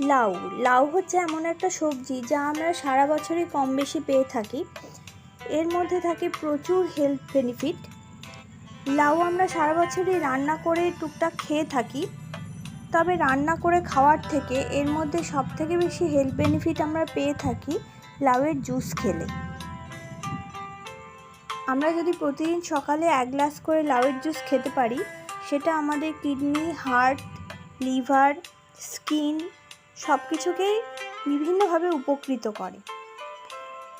লাউ। লাউ হচ্ছে এমন একটা সবজি যা আমরা সারা বছরই কম বেশি পেয়ে থাকি। এর মধ্যে থাকে প্রচুর হেলথ বেনিফিট লাউ আমরা সারা বছরই রান্না করে টুকটাক খেয়ে থাকি। তবে রান্না করে খাওয়ার থেকে এর মধ্যে সবথেকে বেশি হেলথ বেনিফিট আমরা পেয়ে থাকি লাউয়ের জুস খেলে। আমরা যদি প্রতিদিন সকালে এক গ্লাস করে লাউয়ের জুস খেতে পারি, সেটা আমাদের কিডনি হার্ট লিভার স্কিন সব কিছুকেই বিভিন্নভাবে উপকৃত করে।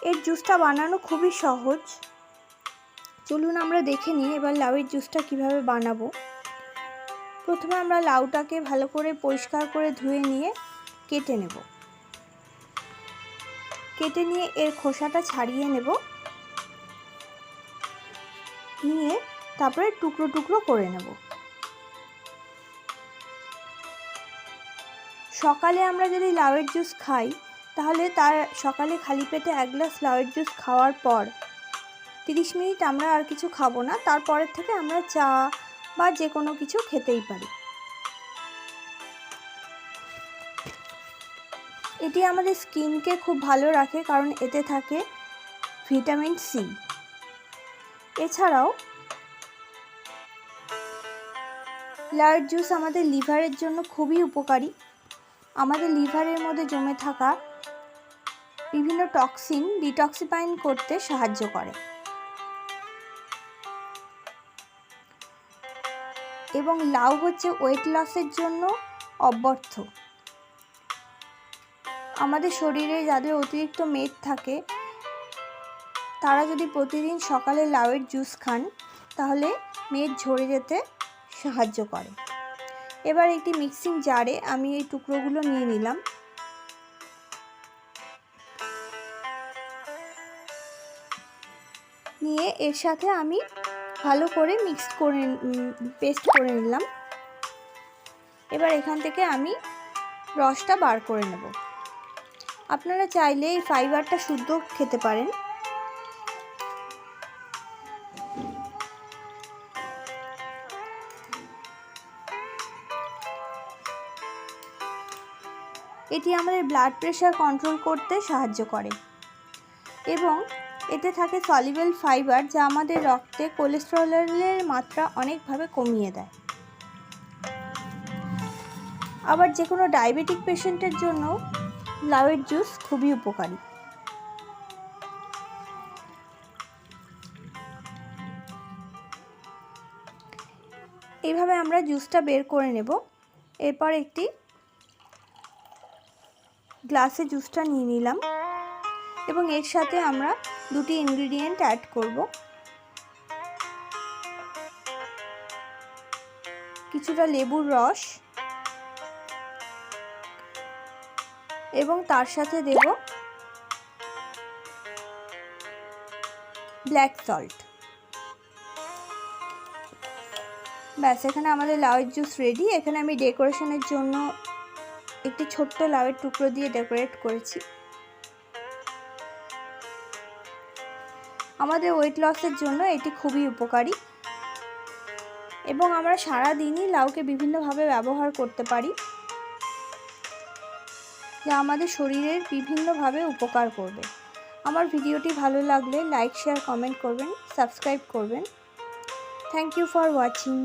এর জুসটা বানানো খুবই সহজ। চলুন আমরা দেখে নিই এবার লাউয়ের জুসটা কীভাবে বানাবো। প্রথমে আমরা লাউটাকে ভালো করে পরিষ্কার করে ধুয়ে নিয়ে কেটে নেব। কেটে নিয়ে এর খোসাটা ছাড়িয়ে নেব। নিয়ে তারপরে টুকরো টুকরো করে নেব। সকালে আমরা যদি লাউয়ের জুস খাই, তাহলে তার সকালে খালি পেটে এক গ্লাস লাউয়ের জুস খাওয়ার পর তিরিশ মিনিট আমরা আর কিছু খাব না, তারপরের থেকে আমরা চা বা যে কোনো কিছু খেতেই পারি। এটি আমাদের স্কিনকে খুব ভালো রাখে কারণ এতে থাকে ভিটামিন সি। এছাড়াও লাউয়ের জুস আমাদের লিভারের জন্য খুবই উপকারী। আমাদের লিভারের মধ্যে জমে থাকা বিভিন্ন টক্সিন ডিটক্সিফাইন করতে সাহায্য করে। এবং লাউ হচ্ছে ওয়েট লসের জন্য অব্যর্থ। আমাদের শরীরে যাদের অতিরিক্ত মেদ থাকে, তারা যদি প্রতিদিন সকালে লাউয়ের জুস খান, তাহলে মেদ ঝরে যেতে সাহায্য করে। এবার একটি মিক্সিং জারে আমি এই টুকরোগুলো নিয়ে নিলাম। নিয়ে এর সাথে আমি ভালো করে মিক্স করে পেস্ট করে নিলাম। এবার এখান থেকে আমি রসটা বার করে নেব। আপনারা চাইলে এই ফাইবারটা শুদ্ধ খেতে পারেন। এটি আমাদের ব্লাড প্রেশার কন্ট্রোল করতে সাহায্য করে। এবং এতে থাকে সলিবেল ফাইবার যা আমাদের রক্তে কোলেস্টেরলের মাত্রা অনেকভাবে কমিয়ে দেয়। আবার যে কোনো ডায়াবেটিক পেশেন্টের জন্য লাউয়ের জুস খুবই উপকারী। এইভাবে আমরা জুসটা বের করে নেব। এরপর একটি গ্লাসে জুসটা নিয়ে নিলাম এবং এর সাথে আমরা দুটি ইনগ্রিডিয়েন্ট অ্যাড করব। কিছুটা লেবুর রস এবং তার সাথে দেব ব্ল্যাক সল্ট ব্যাস, এখানে আমাদের লাউয়ের জুস রেডি এখানে আমি ডেকোরেশনের জন্য একটি ছোট্ট লাউয়ের টুকরো দিয়ে ডেকোরেট করেছি। আমাদের ওয়েট লসের জন্য এটি খুবই উপকারী এবং আমরা সারা দিনই লাউকে বিভিন্নভাবে ব্যবহার করতে পারি, যা আমাদের শরীরের বিভিন্নভাবে উপকার করবে। আমার ভিডিওটি ভালো লাগলে লাইক শেয়ার কমেন্ট করবেন সাবস্ক্রাইব করবেন। Thank you for watching